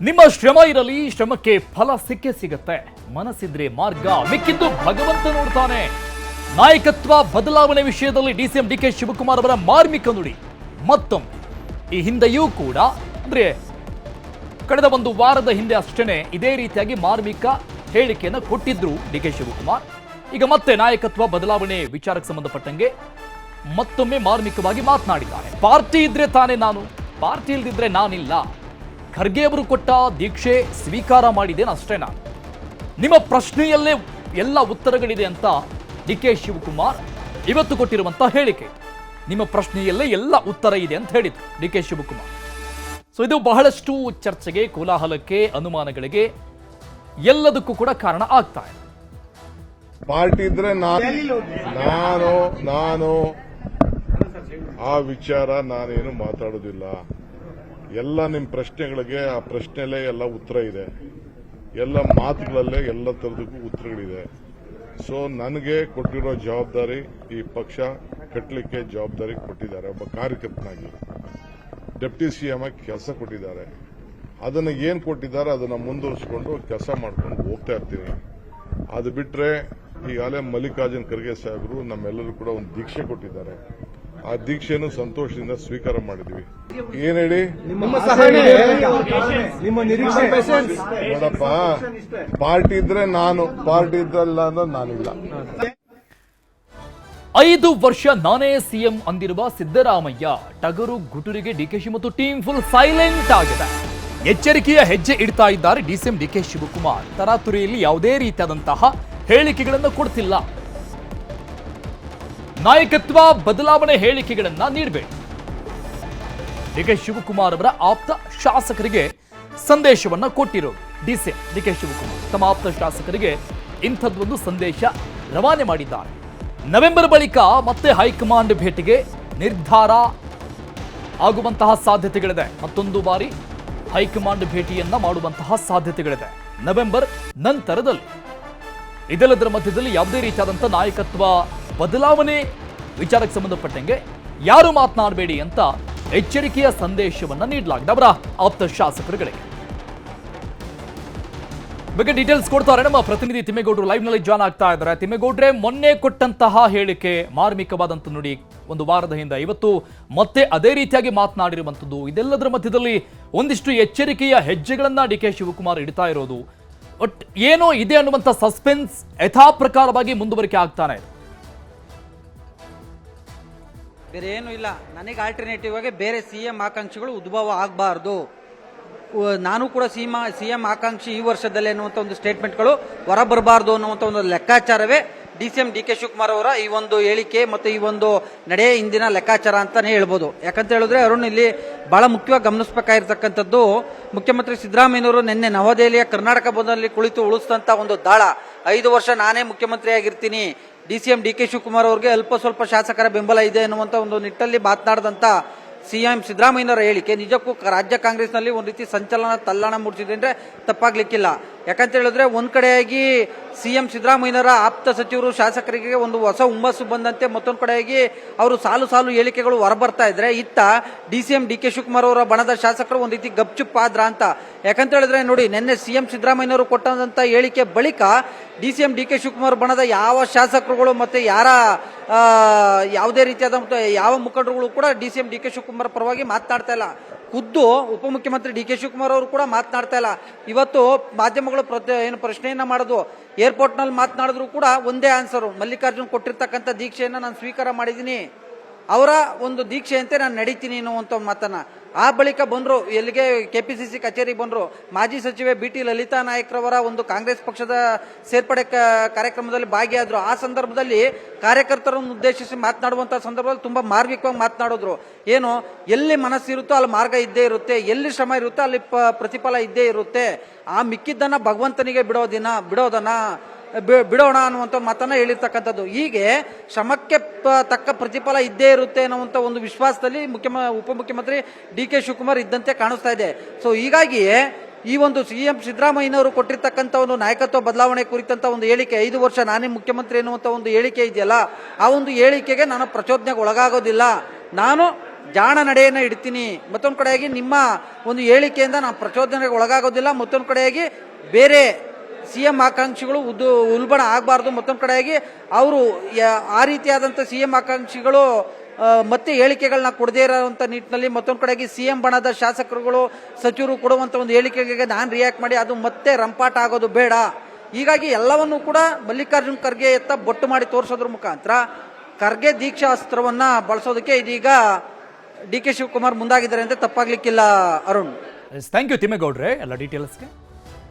ನಿಮ್ಮ ಶ್ರಮ ಇರಲಿ, ಶ್ರಮಕ್ಕೆ ಫಲ ಸಿಕ್ಕೇ ಸಿಗತ್ತೆ. ಮನಸ್ಸಿದ್ರೆ ಮಾರ್ಗ, ಮಿಕ್ಕಿದ್ದು ಭಗವಂತ ನೋಡ್ತಾನೆ. ನಾಯಕತ್ವ, ಬದಲಾವಣೆ ವಿಷಯದಲ್ಲಿ ಡಿಸಿಎಂ ಡಿ ಕೆ ಶಿವಕುಮಾರ್ ಅವರ ಮಾರ್ಮಿಕ ನುಡಿ. ಮತ್ತೊಮ್ಮೆ, ಈ ಹಿಂದೆಯೂ ಕೂಡ, ಅಂದ್ರೆ ಕಳೆದ ಒಂದು ವಾರದ ಹಿಂದೆ ಅಷ್ಟೇ ಇದೇ ರೀತಿಯಾಗಿ ಮಾರ್ಮಿಕ ಹೇಳಿಕೆಯನ್ನು ಕೊಟ್ಟಿದ್ರು ಡಿ ಕೆ ಶಿವಕುಮಾರ್. ಈಗ ಮತ್ತೆ ನಾಯಕತ್ವ, ಬದಲಾವಣೆ, ವಿಚಾರಕ್ಕೆ ಸಂಬಂಧಪಟ್ಟಂಗೆ ಮತ್ತೊಮ್ಮೆ ಮಾರ್ಮಿಕವಾಗಿ ಮಾತನಾಡಿದ್ದಾರೆ. ಪಾರ್ಟಿ ಇದ್ರೆ ತಾನೇ ನಾನು, ಪಾರ್ಟಿ ಇಲ್ದಿದ್ರೆ ನಾನಿಲ್ಲ. ಖರ್ಗೆ ಅವರು ಕೊಟ್ಟ ದೀಕ್ಷೆ ಸ್ವೀಕಾರ ಮಾಡಿದ್ದೇನೆ ಅಷ್ಟೇನಾ? ನಿಮ್ಮ ಪ್ರಶ್ನೆಯಲ್ಲೇ ಎಲ್ಲ ಉತ್ತರಗಳಿದೆ ಅಂತ ಡಿ ಕೆ ಶಿವಕುಮಾರ್ ಇವತ್ತು ಕೊಟ್ಟಿರುವಂತಹ ಹೇಳಿಕೆ. ನಿಮ್ಮ ಪ್ರಶ್ನೆಯಲ್ಲೇ ಎಲ್ಲ ಉತ್ತರ ಇದೆ ಅಂತ ಹೇಳಿದ್ರು ಡಿ ಕೆ ಶಿವಕುಮಾರ್. ಸೊ ಇದು ಬಹಳಷ್ಟು ಚರ್ಚೆಗೆ, ಕೋಲಾಹಲಕ್ಕೆ, ಅನುಮಾನಗಳಿಗೆ ಎಲ್ಲದಕ್ಕೂ ಕೂಡ ಕಾರಣ ಆಗ್ತಾ ಇದೆ. ಪಾರ್ಟಿ ಇದ್ರೆ ನಾನು ನಾನು ನಾನು ಆ ವಿಚಾರ ನಾನೇನು ಮಾತಾಡೋದಿಲ್ಲ. ಎಲ್ಲ ನಿಮ್ಮ ಪ್ರಶ್ನೆಗಳಿಗೆ ಆ ಪ್ರಶ್ನೆಯಲ್ಲೇ ಎಲ್ಲ ಉತ್ತರ ಇದೆ. ಎಲ್ಲ ಮಾತುಗಳಲ್ಲೇ ಎಲ್ಲ ಥರದಕ್ಕೂ ಉತ್ತರಗಳಿದೆ. ಸೊ ನನಗೆ ಕೊಟ್ಟಿರೋ ಜವಾಬ್ದಾರಿ ಈ ಪಕ್ಷ ಕಟ್ಟಲಿಕ್ಕೆ ಜವಾಬ್ದಾರಿ ಕೊಟ್ಟಿದ್ದಾರೆ. ಒಬ್ಬ ಕಾರ್ಯಕರ್ತನಾಗಿ ಡೆಪ್ಟಿ ಸಿಎಂ ಆಗಿ ಕೆಲಸ ಕೊಟ್ಟಿದ್ದಾರೆ. ಅದನ್ನು ಏನು ಕೊಟ್ಟಿದ್ದಾರೆ ಅದನ್ನು ಮುಂದುವರಿಸ್ಕೊಂಡು ಕೆಲಸ ಮಾಡ್ಕೊಂಡು ಹೋಗ್ತಾ ಇರ್ತೀನಿ. ಅದು ಬಿಟ್ಟರೆ ಈಗಾಗಲೇ ಮಲ್ಲಿಕಾರ್ಜುನ್ ಖರ್ಗೆ ಸಾಹೇಬರು ನಮ್ಮೆಲ್ಲರೂ ಕೂಡ ಒಂದು ದೀಕ್ಷೆ ಕೊಟ್ಟಿದ್ದಾರೆ. ಆ ದೀಕ್ಷೆಯನ್ನು ಸಂತೋಷದಿಂದ ಸ್ವೀಕಾರ ಮಾಡಿದ್ವಿ ಏನ್ ಹೇಳಿ? ನೋಡಪ್ಪ ಪಾರ್ಟಿ ಇದ್ರೆ ನಾನು ಪಾರ್ಟಿ ಇದ್ರಲ್ಲ ಅಂದ್ರೆ ನಾನಿಲ್ಲ. ಐದು ವರ್ಷ ನಾನೇ ಸಿಎಂ ಅಂದಿರುವ ಸಿದ್ದರಾಮಯ್ಯ ಟಗರು ಗುಟುರಿಗೆ ಡಿಕೆಶಿ ಮತ್ತು ಟೀಮ್ ಫುಲ್ ಸೈಲೆಂಟ್ ಆಗಿದೆ. ಎಚ್ಚರಿಕೆಯ ಹೆಜ್ಜೆ ಇಡ್ತಾ ಇದ್ದಾರೆ ಡಿಸಿಎಂ ಡಿಕೆ ಶಿವಕುಮಾರ್. ತರಾತುರಿಯಲ್ಲಿ ಯಾವುದೇ ರೀತಿಯಾದಂತಹ ಹೇಳಿಕೆಗಳನ್ನು ಕೊಡ್ತಿಲ್ಲ. ನಾಯಕತ್ವ ಬದಲಾವಣೆ ಹೇಳಿಕೆಗಳನ್ನ ನೀಡಬೇಡಿ ಡಿಕೆ ಶಿವಕುಮಾರ್ ಅವರ ಆಪ್ತ ಶಾಸಕರಿಗೆ ಸಂದೇಶವನ್ನ ಕೊಟ್ಟಿರೋದು ಡಿಸಿಎಂ ಡಿಕೆ ಶಿವಕುಮಾರ್ ತಮ್ಮ ಆಪ್ತ ಶಾಸಕರಿಗೆ ಇಂಥದ್ದೊಂದು ಸಂದೇಶ ರವಾನೆ ಮಾಡಿದ್ದಾರೆ. ನವೆಂಬರ್ ಬಳಿಕ ಮತ್ತೆ ಹೈಕಮಾಂಡ್ ಭೇಟಿಗೆ ನಿರ್ಧಾರ ಆಗುವಂತಹ ಸಾಧ್ಯತೆಗಳಿದೆ. ಮತ್ತೊಂದು ಬಾರಿ ಹೈಕಮಾಂಡ್ ಭೇಟಿಯನ್ನ ಮಾಡುವಂತಹ ಸಾಧ್ಯತೆಗಳಿದೆ. ನವೆಂಬರ್ ನಂತರದಲ್ಲಿ ಇದೆಲ್ಲದರ ಮಧ್ಯದಲ್ಲಿ ಯಾವುದೇ ರೀತಿಯಾದಂಥ ನಾಯಕತ್ವ ಬದಲಾವಣೆ ವಿಚಾರಕ್ಕೆ ಸಂಬಂಧಪಟ್ಟಂಗೆ ಯಾರು ಮಾತನಾಡಬೇಡಿ ಅಂತ ಎಚ್ಚರಿಕೆಯ ಸಂದೇಶವನ್ನ ನೀಡಲಾಗಿದೆ ಅವರ ಆಪ್ತ ಶಾಸಕರುಗಳಿಗೆ. ಬಗ್ಗೆ ಡೀಟೇಲ್ಸ್ ಕೊಡ್ತಾರೆ ನಮ್ಮ ಪ್ರತಿನಿಧಿ ತಿಮ್ಮೇಗೌಡರು ಲೈವ್ನಲ್ಲಿ ಜಾಯ್ನ್ ಆಗ್ತಾ ಇದ್ದಾರೆ. ತಿಮ್ಮೇಗೌಡ್ರೆ, ಮೊನ್ನೆ ಕೊಟ್ಟಂತಹ ಹೇಳಿಕೆ ಮಾರ್ಮಿಕವಾದಂತ ನುಡಿ ಒಂದು ವಾರದ ಹಿಂದೆ. ಇವತ್ತು ಮತ್ತೆ ಅದೇ ರೀತಿಯಾಗಿ ಮಾತನಾಡಿರುವಂಥದ್ದು ಇದೆಲ್ಲದರ ಮಧ್ಯದಲ್ಲಿ ಒಂದಿಷ್ಟು ಎಚ್ಚರಿಕೆಯ ಹೆಜ್ಜೆಗಳನ್ನ ಡಿ ಕೆ ಶಿವಕುಮಾರ್ ಇಡ್ತಾ ಇರೋದು. ಬಟ್ ಏನೋ ಇದೆ ಅನ್ನುವಂಥ ಸಸ್ಪೆನ್ಸ್ ಯಥಾಪ್ರಕಾರವಾಗಿ ಮುಂದುವರಿಕೆ ಆಗ್ತಾನೆ ಇದೆ. ಬೇರೆ ಏನು ಇಲ್ಲ. ನನಗೆ ಆಲ್ಟರ್ನೇಟಿವ್ ಆಗಿ ಬೇರೆ ಸಿ ಎಂ ಆಕಾಂಕ್ಷಿಗಳು ಉದ್ಭವ ಆಗಬಾರ್ದು. ನಾನು ಕೂಡ ಸಿಎಂ ಸಿ ಎಂ ಆಕಾಂಕ್ಷಿ ಈ ವರ್ಷದಲ್ಲೇ ಅನ್ನುವಂಥ ಒಂದು ಸ್ಟೇಟ್ಮೆಂಟ್ಗಳು ಹೊರ ಬರಬಾರ್ದು ಅನ್ನುವಂಥ ಒಂದು ಲೆಕ್ಕಾಚಾರವೇ D C M D K Shivakumar ಅವರ ಈ ಒಂದು ಹೇಳಿಕೆ ಮತ್ತು ಈ ಒಂದು ನಡೆ ಇಂದಿನ ಲೆಕ್ಕಾಚಾರ ಅಂತಲೇ ಹೇಳ್ಬೋದು. ಯಾಕಂತ ಹೇಳಿದ್ರೆ ಅರುಣ್ ಇಲ್ಲಿ ಬಹಳ ಮುಖ್ಯವಾಗಿ ಗಮನಿಸಬೇಕಾಗಿರ್ತಕ್ಕಂಥದ್ದು ಮುಖ್ಯಮಂತ್ರಿ ಸಿದ್ದರಾಮಯ್ಯನವರು ನಿನ್ನೆ ನವದೆಹಲಿಯ ಕರ್ನಾಟಕ ಬಂದಲ್ಲಿ ಕುಳಿತು ಉಳಿಸಿದಂಥ ಒಂದು ದಾಳ. ಐದು ವರ್ಷ ನಾನೇ ಮುಖ್ಯಮಂತ್ರಿ ಆಗಿರ್ತೀನಿ D C M D K Shivakumar ಅವರಿಗೆ ಅಲ್ಪ ಸ್ವಲ್ಪ ಶಾಸಕರ ಬೆಂಬಲ ಇದೆ ಎನ್ನುವಂಥ ಒಂದು ನಿಟ್ಟಲ್ಲಿ ಮಾತನಾಡಿದಂಥ ಸಿಎಂ ಸಿದ್ದರಾಮಯ್ಯನವರ ಹೇಳಿಕೆ. ನಿಜಕ್ಕೂ ರಾಜ್ಯ ಕಾಂಗ್ರೆಸ್ನಲ್ಲಿ ಒಂದು ರೀತಿ ಸಂಚಲನ ತಲ್ಲಣ ಮೂಡಿಸಿದೆ ಅಂದ್ರೆ ತಪ್ಪಾಗ್ಲಿಕ್ಕಿಲ್ಲ. ಯಾಕಂತ ಹೇಳಿದ್ರೆ ಒಂದ್ ಕಡೆಯಾಗಿ ಸಿಎಂ ಸಿದ್ದರಾಮಯ್ಯನವರ ಆಪ್ತ ಸಚಿವರು ಶಾಸಕರಿಗೆ ಒಂದು ಹೊಸ ಹುಮ್ಮಸ್ಸು ಬಂದಂತೆ ಮತ್ತೊಂದು ಕಡೆಯಾಗಿ ಅವರು ಸಾಲು ಸಾಲು ಹೇಳಿಕೆಗಳು ಹೊರಬರ್ತಾ ಇದ್ರೆ ಇತ್ತ D C M D K Shivakumar ಅವರ ಬಣದ ಶಾಸಕರು ಒಂದು ರೀತಿ ಗಪ್ಚುಪ್ ಆದ್ರ ಅಂತ. ಯಾಕಂತ ಹೇಳಿದ್ರೆ ನೋಡಿ, ನಿನ್ನೆ ಸಿ ಎಂ ಸಿದ್ದರಾಮಯ್ಯನವರು ಕೊಟ್ಟಂತ ಹೇಳಿಕೆ ಬಳಿಕ D C M D K Shivakumar ಬಣದ ಯಾವ ಶಾಸಕರುಗಳು ಮತ್ತೆ ಯಾರ ಯಾವುದೇ ರೀತಿಯಾದ ಯಾವ ಮುಖಂಡರುಗಳು ಕೂಡ D C M D K Shivakumar ಪರವಾಗಿ ಮಾತನಾಡ್ತಾ ಇಲ್ಲ. ಖುದ್ದು ಉಪಮುಖ್ಯಮಂತ್ರಿ ಡಿ ಕೆ ಶಿವಕುಮಾರ್ ಅವರು ಕೂಡ ಮಾತನಾಡ್ತಾ ಇಲ್ಲ. ಇವತ್ತು ಮಾಧ್ಯಮಗಳು ಪ್ರತಿ ಏನು ಪ್ರಶ್ನೆಯನ್ನ ಮಾಡೋದು ಏರ್ಪೋರ್ಟ್ನಲ್ಲಿ ಮಾತನಾಡಿದ್ರು ಕೂಡ ಒಂದೇ ಆನ್ಸರು ಮಲ್ಲಿಕಾರ್ಜುನ್ ಕೊಟ್ಟಿರ್ತಕ್ಕಂಥ ದೀಕ್ಷೆಯನ್ನ ನಾನು ಸ್ವೀಕಾರ ಮಾಡಿದ್ದೀನಿ. ಅವರ ಒಂದು ದೀಕ್ಷೆಯಂತೆ ನಾನು ನಡೀತೀನಿ ಅನ್ನುವಂಥ ಮಾತನ್ನ. ಆ ಬಳಿಕ ಬಂದರು, ಎಲ್ಲಿಗೆ ಕೆ ಪಿ ಸಿ ಸಿ ಕಚೇರಿ ಬಂದರು, ಮಾಜಿ ಸಚಿವೆ ಬಿ ಟಿ ಲಲಿತಾ ನಾಯಕ್ರವರ ಒಂದು ಕಾಂಗ್ರೆಸ್ ಪಕ್ಷದ ಸೇರ್ಪಡೆ ಕಾರ್ಯಕ್ರಮದಲ್ಲಿ ಭಾಗಿಯಾದರು. ಆ ಸಂದರ್ಭದಲ್ಲಿ ಕಾರ್ಯಕರ್ತರನ್ನು ಉದ್ದೇಶಿಸಿ ಮಾತನಾಡುವಂಥ ಸಂದರ್ಭದಲ್ಲಿ ತುಂಬ ಮಾರ್ಮಿಕವಾಗಿ ಮಾತನಾಡಿದ್ರು. ಏನು, ಎಲ್ಲಿ ಮನಸ್ಸಿರುತ್ತೋ ಅಲ್ಲಿ ಮಾರ್ಗ ಇದ್ದೇ ಇರುತ್ತೆ, ಎಲ್ಲಿ ಶ್ರಮ ಇರುತ್ತೋ ಅಲ್ಲಿ ಪ್ರತಿಫಲ ಇದ್ದೇ ಇರುತ್ತೆ. ಆ ಮಿಕ್ಕಿದ್ದನ್ನು ಭಗವಂತನಿಗೆ ಬಿಡೋದಿನ ಬಿಡೋದನ್ನ ಬಿಡೋಣ ಅನ್ನುವಂಥ ಮಾತನ್ನ ಹೇಳಿರ್ತಕ್ಕಂಥದ್ದು. ಹೀಗೆ ಶ್ರಮಕ್ಕೆ ತಕ್ಕ ಪ್ರತಿಫಲ ಇದ್ದೇ ಇರುತ್ತೆ ಅನ್ನುವಂಥ ಒಂದು ವಿಶ್ವಾಸದಲ್ಲಿ ಮುಖ್ಯಮ, ಉಪಮುಖ್ಯಮಂತ್ರಿ ಡಿ ಕೆ ಶಿವಕುಮಾರ್ ಇದ್ದಂತೆ ಕಾಣಿಸ್ತಾ ಇದೆ. ಸೊ ಹೀಗಾಗಿ ಈ ಒಂದು ಸಿ ಎಂ ಸಿದ್ದರಾಮಯ್ಯನವರು ಕೊಟ್ಟಿರ್ತಕ್ಕಂಥ ಒಂದು ನಾಯಕತ್ವ ಬದಲಾವಣೆ ಕುರಿತಂತ ಒಂದು ಹೇಳಿಕೆ, ಐದು ವರ್ಷ ನಾನೇ ಮುಖ್ಯಮಂತ್ರಿ ಎನ್ನುವಂಥ ಒಂದು ಹೇಳಿಕೆ ಇದೆಯಲ್ಲ, ಆ ಒಂದು ಹೇಳಿಕೆಗೆ ನಾನು ಪ್ರಚೋದನೆಗೆ ಒಳಗಾಗೋದಿಲ್ಲ. ನಾನು ಜಾಣ ನಡೆಯನ್ನ ಇಡ್ತೀನಿ. ಮತ್ತೊಂದು ಕಡೆಯಾಗಿ ನಿಮ್ಮ ಒಂದು ಹೇಳಿಕೆಯಿಂದ ನಾನು ಪ್ರಚೋದನೆಗೆ ಒಳಗಾಗೋದಿಲ್ಲ. ಮತ್ತೊಂದು ಕಡೆಯಾಗಿ ಬೇರೆ ಸಿ ಎಂ ಆಕಾಂಕ್ಷಿಗಳು ಉದ್ದು ಉಲ್ಬಣ ಆಗಬಾರ್ದು ಮತ್ತೊಂದು ಕಡೆಯಾಗಿ ಅವರು ಆ ರೀತಿಯಾದಂಥ ಸಿ ಎಂ ಆಕಾಂಕ್ಷಿಗಳು ಮತ್ತೆ ಹೇಳಿಕೆಗಳನ್ನ ಕೊಡದೇ ಇರೋವಂಥ ನಿಟ್ಟಿನಲ್ಲಿ ಮತ್ತೊಂದು ಕಡೆಯಾಗಿ ಸಿ ಎಂ ಬಣದ ಶಾಸಕರುಗಳು, ಸಚಿವರು ಕೊಡುವಂಥ ಒಂದು ಹೇಳಿಕೆಗೆ ನಾನು ರಿಯಾಕ್ಟ್ ಮಾಡಿ ಅದು ಮತ್ತೆ ರಂಪಾಟ ಆಗೋದು ಬೇಡ. ಹೀಗಾಗಿ ಎಲ್ಲವನ್ನೂ ಕೂಡ ಮಲ್ಲಿಕಾರ್ಜುನ್ ಖರ್ಗೆ ಎತ್ತ ಬೊಟ್ಟು ಮಾಡಿ ತೋರಿಸೋದ್ರ ಮುಖಾಂತರ ಖರ್ಗೆ ದೀಕ್ಷಾಸ್ತ್ರವನ್ನ ಬಳಸೋದಕ್ಕೆ ಇದೀಗ ಡಿ ಕೆ ಶಿವಕುಮಾರ್ ಮುಂದಾಗಿದ್ದಾರೆ ಅಂತ ತಪ್ಪಾಗ್ಲಿಕ್ಕಿಲ್ಲ ಅರುಣ್. ಥ್ಯಾಂಕ್ ಯು ತಿಮ್ಮೇಗೌಡ್ರೆ ಎಲ್ಲ ಡೀಟೇಲ್ಸ್ಗೆ